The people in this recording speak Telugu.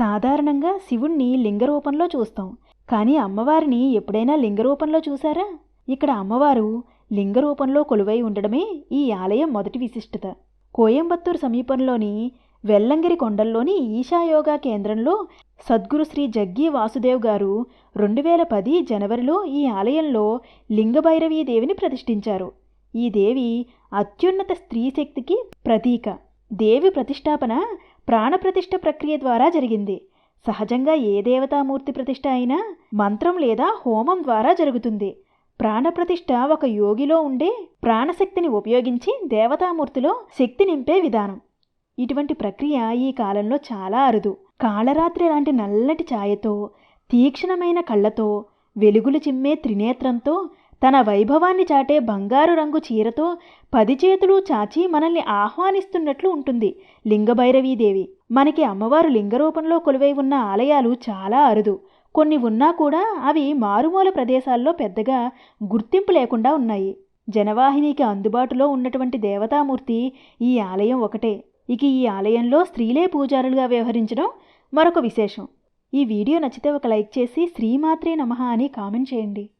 సాధారణంగా శివుణ్ణి లింగ రూపంలో చూస్తాం. కానీ అమ్మవారిని ఎప్పుడైనా లింగ రూపంలో చూసారా ఇక్కడ అమ్మవారు లింగ రూపంలో కొలువై ఉండడమే ఈ ఆలయం మొదటి విశిష్టత. కోయంబత్తూరు సమీపంలోని వెల్లంగిరి కొండల్లోని ఈశాయోగా కేంద్రంలో సద్గురు శ్రీ జగ్గి వాసుదేవ్ గారు రెండు వేల పది జనవరిలో ఈ ఆలయంలో లింగభైరవీ దేవిని ప్రతిష్ఠించారు. ఈ దేవి అత్యున్నత స్త్రీ శక్తికి ప్రతీక. దేవి ప్రతిష్టాపన ప్రాణప్రతిష్ఠ ప్రక్రియ ద్వారా జరిగింది. సహజంగా ఏ దేవతామూర్తి ప్రతిష్ఠ అయినా మంత్రం లేదా హోమం ద్వారా జరుగుతుంది. ప్రాణప్రతిష్ఠ ఒక యోగిలో ఉండే ప్రాణశక్తిని ఉపయోగించి దేవతామూర్తిలో శక్తి నింపే విధానం. ఇటువంటి ప్రక్రియ ఈ కాలంలో చాలా అరుదు. కాళరాత్రి లాంటి నల్లటి ఛాయతో తీక్షణమైన కళ్ళతో వెలుగులు చిమ్మే త్రినేత్రంతో తన వైభవాన్ని చాటే బంగారు రంగు చీరతో పది చేతులు చాచి మనల్ని ఆహ్వానిస్తున్నట్లు ఉంటుంది లింగభైరవీదేవి. మనకి అమ్మవారు లింగ రూపంలో కొలువై ఉన్న ఆలయాలు చాలా అరుదు. కొన్ని ఉన్నా కూడా అవి మారుమూల ప్రదేశాల్లో పెద్దగా గుర్తింపు లేకుండా ఉన్నాయి. జనవాహినికి అందుబాటులో ఉన్నటువంటి దేవతామూర్తి ఈ ఆలయం ఒకటే. ఇక ఈ ఆలయంలో స్త్రీలే పూజారులుగా వ్యవహరించడం మరొక విశేషం. ఈ వీడియో నచ్చితే ఒక లైక్ చేసి శ్రీమాత్రే నమ అని కామెంట్ చేయండి.